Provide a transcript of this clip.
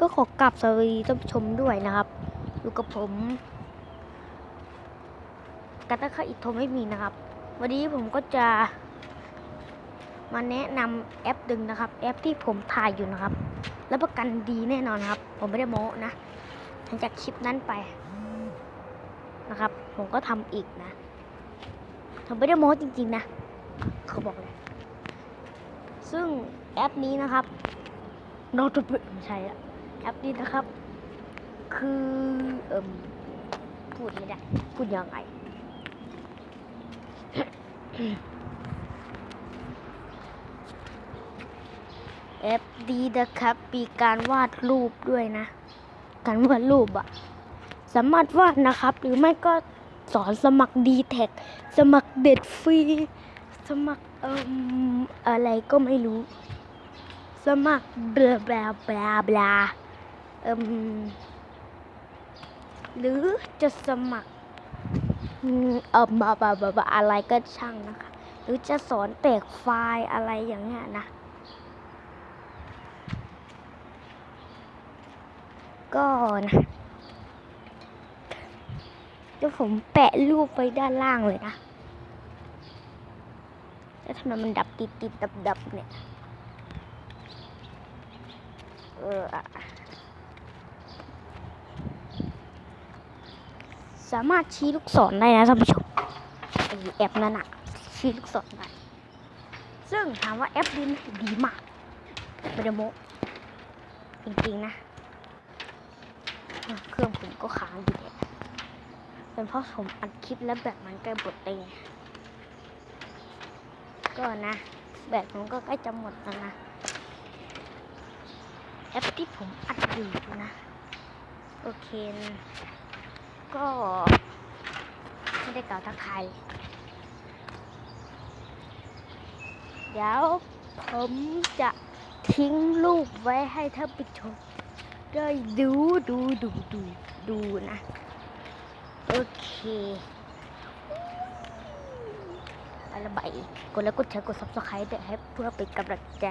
ก็ขอกลับสวัสดีท่านผู้ชมด้วยนะครับอยู่กับผมกาตาคาอิทโทไม่มีนะครับ วันนี้ผมก็จะมาแนะนำแอปดึงนะครับ แอปที่ผมถ่ายอยู่นะครับ แล้วประกันดีแน่นอนครับ ผมไม่ได้โม้นะหลังจากคลิปนั้นไปนะครับ ผมก็ทำอีกนะผมไม่ได้โม้จริง ๆ นะ เขาบอกเลยซึ่งแอปนี้นะครับเราจะเปิดไม่ใช่อะ แอปนี้นะครับ คือเอิมพูดไม่ได้พูดยังไงแอปดีนะครับ มีการวาดรูปด้วยนะ การวาดรูปอะสามารถวาดนะครับ หรือไม่ก็สอนสมัครดีแท็กสมัครเด็ดฟรี สมัครเอ่มอะไรก็ไม่รู้ สมัครเบลาบลาบลาบลา เอ่มหรือจะสมัครเอ่มบาบาบาบาอะไรก็ช่างนะคะ หรือจะสอนแตกไฟล์อะไรอย่างเงี้ยนะ ก็นะเดี๋ยวผมแปะรูปไว้ด้านล่างเลยนะ แล้วทำไมมันดับติดติดดับดับเนี่ย เอออะ สามารถชี้ลูกศรได้นะท่านผู้ชมไอแอปนั่นอะชี้ลูกศรได้ซึ่งถามว่าแอปดีไหมดีมากไม่ได้โมจริงๆนะ เครื่องผมก็ค้างอยู่เนี่ยเป็นเพราะผมอัดคลิปแล้วแบตมันใกล้หมดเองก็นะ แบตผมก็ใกล้จะหมดแล้วนะ แอปที่ผมอัดอยู่นะ โอเคนะ ก็ไม่ได้กล่าวทักทายเดี๋ยวผมจะทิ้งรูปไว้ให้ท่านผู้ชมได้ดูดูดูดูดูนะ โอเคอะไรบายกดแล้วกดแชร์กด subscribe ด้วยให้เพื่อเป็นกำลังใจ